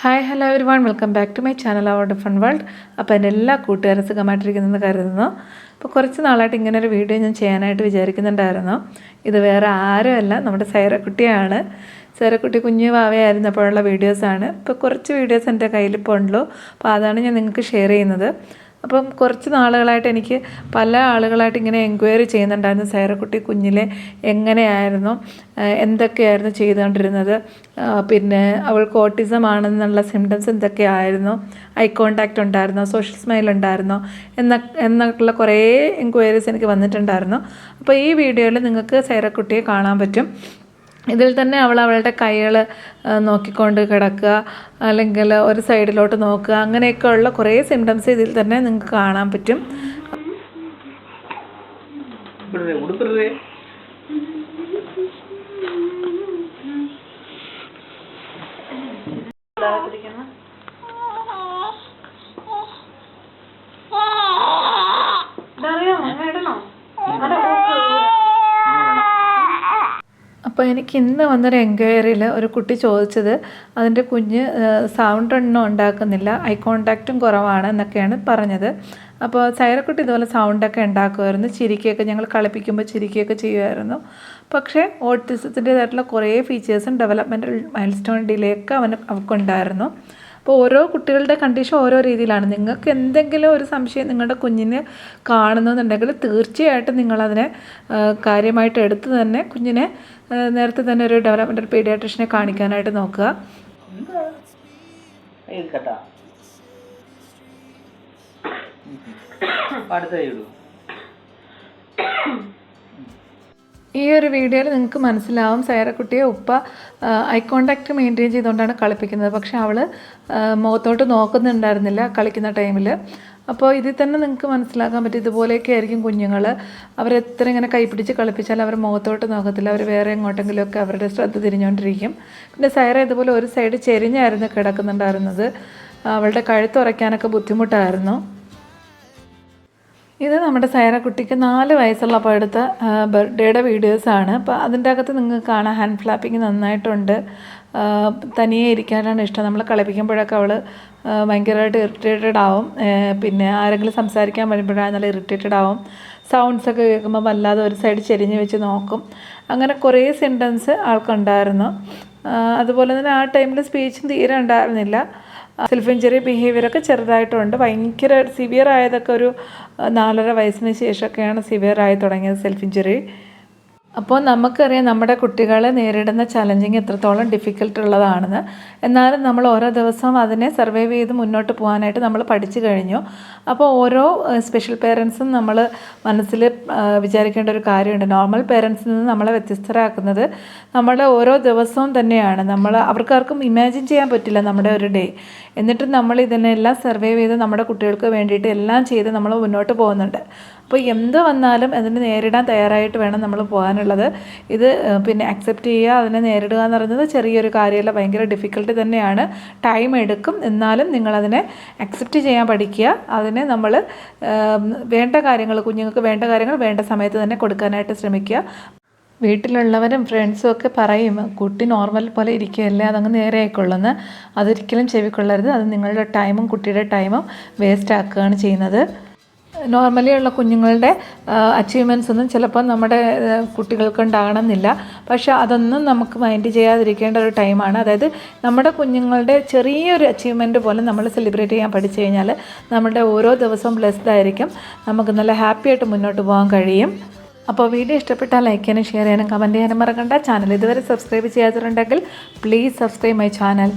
Hi hello everyone welcome back to my channel our different world അപ്പോൾ എന്റെ എല്ലാ കൂട്ടുകാരും സുഖമായിട്ടിരിക്കുന്നെന്ന് കരുതുന്നു. അപ്പോൾ കുറച്ച് നാളായിട്ട് ഇങ്ങനെ ഒരു വീഡിയോ ഞാൻ ചെയ്യാനായിട്ട് വിചാരിക്കുന്നുണ്ടായിരുന്നു. ഇത് വേറെ ആരുമല്ല നമ്മുടെ സൈറക്കുട്ടിയാണ്. സൈറക്കുട്ടി കുഞ്ഞു വാവയായിരുന്നപ്പോഴുള്ള വീഡിയോസാണ് ഇപ്പോൾ കുറച്ച് വീഡിയോസ് എന്റെ കയ്യിൽ ഇപ്പോൾ ഉള്ളൂ അപ്പോൾ അതാണ് ഞാൻ നിങ്ങൾക്ക് ഷെയർ ചെയ്യുന്നത്. അപ്പം കുറച്ച് നാളുകളായിട്ട് എനിക്ക് പല ആളുകളായിട്ട് ഇങ്ങനെ എൻക്വയറി ചെയ്യുന്നുണ്ടായിരുന്നു. സൈറക്കുട്ടി കുഞ്ഞിലെ എങ്ങനെയായിരുന്നു എന്തൊക്കെയായിരുന്നു ചെയ്തുകൊണ്ടിരുന്നത് പിന്നെ അവൾക്ക് ഓട്ടിസം ആണെന്നുള്ള സിംറ്റംസ് എന്തൊക്കെയായിരുന്നു ഐ കോണ്ടാക്റ്റ് ഉണ്ടായിരുന്നോ സോഷ്യൽ സ്മൈൽ ഉണ്ടായിരുന്നോ എന്ന എന്നുള്ള കുറേ എൻക്വയറീസ് എനിക്ക് വന്നിട്ടുണ്ടായിരുന്നു. അപ്പോൾ ഈ വീഡിയോയിൽ നിങ്ങൾക്ക് സൈറക്കുട്ടിയെ കാണാൻ പറ്റും. ഇതിൽ തന്നെ അവൾ അവളുടെ കൈകൾ നോക്കിക്കൊണ്ട് കിടക്കുക അല്ലെങ്കിൽ ഒരു സൈഡിലോട്ട് നോക്കുക അങ്ങനെയൊക്കെയുള്ള കുറേ സിംറ്റംസ് ഇതിൽ തന്നെ നിങ്ങൾക്ക് കാണാൻ പറ്റും. ഉടുപ്പിടുക അപ്പോൾ എനിക്ക് ഇന്ന് വന്നൊരു എൻക്വയറിയിൽ ഒരു കുട്ടി ചോദിച്ചത് അതിന്റെ കുഞ്ഞ് സൗണ്ട് ഒന്നും ഉണ്ടാക്കുന്നില്ല ഐ കോണ്ടാക്റ്റും കുറവാണ് എന്നൊക്കെയാണ് പറഞ്ഞത്. അപ്പോൾ സൈറക്കുട്ടി ഇതുപോലെ സൗണ്ടൊക്കെ ഉണ്ടാക്കുമായിരുന്നു ചിരിക്കുകയൊക്കെ ഞങ്ങൾ കളിപ്പിക്കുമ്പോൾ ചിരിക്കുകയൊക്കെ ചെയ്യുമായിരുന്നു. പക്ഷേ ഓട്ടിസത്തിന്റേതായിട്ടുള്ള കുറേ ഫീച്ചേഴ്സും ഡെവലപ്മെന്റൽ മൈൽ സ്റ്റോൺ ഡിലേ ഒക്കെ അവന് അവൾക്കുണ്ടായിരുന്നു അപ്പോൾ ഓരോ കുട്ടികളുടെ കണ്ടീഷൻ ഓരോ രീതിയിലാണ്. നിങ്ങൾക്ക് എന്തെങ്കിലും ഒരു സംശയം നിങ്ങളുടെ കുഞ്ഞിന് കാണുന്നുണ്ടെങ്കിൽ തീർച്ചയായിട്ടും നിങ്ങളതിനെ കാര്യമായിട്ട് എടുത്ത് തന്നെ കുഞ്ഞിനെ നേരത്തെ തന്നെ ഒരു ഡെവലപ്മെന്റൽ പീഡിയാട്രിഷനെ കാണിക്കാനായിട്ട് നോക്കുക. അടുത്ത ഉള്ളൂ ഈ ഒരു വീഡിയോയിൽ നിങ്ങൾക്ക് മനസ്സിലാവും സൈറക്കുട്ടിയെ ഉപ്പ ഐ കോണ്ടാക്റ്റ് മെയിന്റെയിൻ ചെയ്തുകൊണ്ടാണ് കളിപ്പിക്കുന്നത്. പക്ഷേ അവൾ മുഖത്തോട്ട് നോക്കുന്നുണ്ടായിരുന്നില്ല കളിക്കുന്ന ടൈമിൽ അപ്പോൾ ഇതിൽ തന്നെ നിങ്ങൾക്ക് മനസ്സിലാക്കാൻ പറ്റും ഇതുപോലെയൊക്കെ ആയിരിക്കും കുഞ്ഞുങ്ങൾ അവരെത്ര ഇങ്ങനെ കൈപ്പിടിച്ച് കളിപ്പിച്ചാൽ അവർ മുഖത്തോട്ട് നോക്കത്തില്ല. അവർ വേറെ എങ്ങോട്ടെങ്കിലുമൊക്കെ അവരുടെ ശ്രദ്ധ തിരിഞ്ഞുകൊണ്ടിരിക്കും. പിന്നെ സൈറ ഇതുപോലെ ഒരു സൈഡ് ചെരിഞ്ഞായിരുന്നു കിടക്കുന്നുണ്ടായിരുന്നത്. അവളുടെ കഴുത്തുറയ്ക്കാനൊക്കെ ബുദ്ധിമുട്ടായിരുന്നു. ഇത് നമ്മുടെ സൈറക്കുട്ടിക്ക് നാല് വയസ്സുള്ളപ്പോൾ എടുത്ത ബർത്ത്ഡേയുടെ വീഡിയോസാണ്. അപ്പോൾ അതിന്റെ അകത്ത് നിങ്ങൾക്ക് കാണാം ഹാൻഡ് ഫ്ലാപ്പിംഗ് നന്നായിട്ടുണ്ട്. തനിയെ ഇരിക്കാനാണ് ഇഷ്ടം. നമ്മൾ കളിപ്പിക്കുമ്പോഴൊക്കെ അവൾ ഭയങ്കരമായിട്ട് ഇറിറ്റേറ്റഡ് ആവും. പിന്നെ ആരെങ്കിലും സംസാരിക്കാൻ വരുമ്പോഴാണ് നല്ല ഇറിറ്റേറ്റഡ് ആവും. സൗണ്ട്സ് ഒക്കെ കേൾക്കുമ്പോൾ വല്ലാതെ ഒരു സൈഡ് ചെരിഞ്ഞ് വെച്ച് നോക്കും. അങ്ങനെ കുറേ സെന്റൻസ് ആൾക്കുണ്ടായിരുന്നു. അതുപോലെ തന്നെ ആ ടൈമിൽ സ്പീച്ചും തീരെ ഉണ്ടായിരുന്നില്ല. സെൽഫ് ഇഞ്ചറി ബിഹേവിയറൊക്കെ ചെറുതായിട്ടുണ്ട്. ഭയങ്കര സിവിയർ ആയതൊക്കെ ഒരു നാലര വയസ്സിന് ശേഷമൊക്കെയാണ് സിവിയർ ആയി തുടങ്ങിയത് സെൽഫ് ഇഞ്ചറി അപ്പോൾ നമുക്കറിയാം നമ്മുടെ കുട്ടികളെ നേരിടുന്ന ചലഞ്ചിങ് എത്രത്തോളം ഡിഫിക്കൽട്ട് ഉള്ളതാണെന്ന്. എന്നാലും നമ്മൾ ഓരോ ദിവസവും അതിനെ സർവൈവ് ചെയ്ത് മുന്നോട്ട് പോകാനായിട്ട് നമ്മൾ പഠിച്ചു കഴിഞ്ഞു. അപ്പോൾ ഓരോ സ്പെഷ്യൽ പേരൻസും നമ്മൾ മനസ്സിൽ വിചാരിക്കേണ്ട ഒരു കാര്യമുണ്ട്. നോർമൽ പേരൻസിൽ നിന്ന് നമ്മളെ വ്യത്യസ്തരാക്കുന്നത് നമ്മുടെ ഓരോ ദിവസവും തന്നെയാണ്. നമ്മൾ അവർക്കാർക്കും ഇമാജിൻ ചെയ്യാൻ പറ്റില്ല നമ്മുടെ ഒരു ഡേ എന്നിട്ട് നമ്മൾ ഇതിനെല്ലാം സർവൈവ് ചെയ്ത് നമ്മുടെ കുട്ടികൾക്ക് വേണ്ടിയിട്ട് എല്ലാം ചെയ്ത് നമ്മൾ മുന്നോട്ട് പോകുന്നുണ്ട്. അപ്പോൾ എന്ത് വന്നാലും അതിനെ നേരിടാൻ തയ്യാറായിട്ട് വേണം നമ്മൾ പോകാനുള്ളത്. ഇത് പിന്നെ അക്സെപ്റ്റ് ചെയ്യുക അതിനെ നേരിടുക എന്ന് പറയുന്നത് ചെറിയൊരു കാര്യമല്ല ഭയങ്കര ഡിഫിക്കൽട്ടി തന്നെയാണ്. ടൈം എടുക്കും. എന്നാലും നിങ്ങളതിനെ അക്സെപ്റ്റ് ചെയ്യാൻ പഠിക്കുക. അതിനെ നമ്മൾ വേണ്ട കാര്യങ്ങൾ കുഞ്ഞുങ്ങൾക്ക് വേണ്ട കാര്യങ്ങൾ വേണ്ട സമയത്ത് തന്നെ കൊടുക്കാനായിട്ട് ശ്രമിക്കുക. വീട്ടിലുള്ളവരും ഫ്രണ്ട്സും ഒക്കെ പറയും കുട്ടി നോർമൽ പോലെ ഇരിക്കുകയല്ലേ അതങ്ങ് നേരെ ആയിക്കൊള്ളുന്നു അതൊരിക്കലും ചെവിക്കൊള്ളരുത്. അത് നിങ്ങളുടെ ടൈമും കുട്ടിയുടെ ടൈമും വേസ്റ്റ് ആക്കുകയാണ് ചെയ്യുന്നത്. നോർമലി ഉള്ള കുഞ്ഞുങ്ങളുടെ അച്ചീവ്മെന്റ്സ് ഒന്നും ചിലപ്പോൾ നമ്മുടെ കുട്ടികൾക്ക് ഉണ്ടാകണമെന്നില്ല. പക്ഷെ അതൊന്നും നമുക്ക് മൈൻഡ് ചെയ്യാതിരിക്കേണ്ട ഒരു ടൈമാണ് അതായത് നമ്മുടെ കുഞ്ഞുങ്ങളുടെ ചെറിയൊരു അച്ചീവ്മെന്റ് പോലും നമ്മൾ സെലിബ്രേറ്റ് ചെയ്യാൻ പഠിച്ചു കഴിഞ്ഞാൽ നമ്മുടെ ഓരോ ദിവസവും ബ്ലെസ്ഡ് ആയിരിക്കും. നമുക്ക് നല്ല ഹാപ്പി ആയിട്ട് മുന്നോട്ട് പോകാൻ കഴിയും. അപ്പോൾ വീഡിയോ ഇഷ്ടപ്പെട്ടാൽ ലൈക്ക് ചെയ്യാനും ഷെയർ ചെയ്യാനും കമന്റ് ചെയ്യാനും മറക്കണ്ട. ചാനൽ ഇതുവരെ സബ്സ്ക്രൈബ് ചെയ്യാത്തവരുണ്ടെങ്കിൽ പ്ലീസ് സബ്സ്ക്രൈബ് മൈ ചാനൽ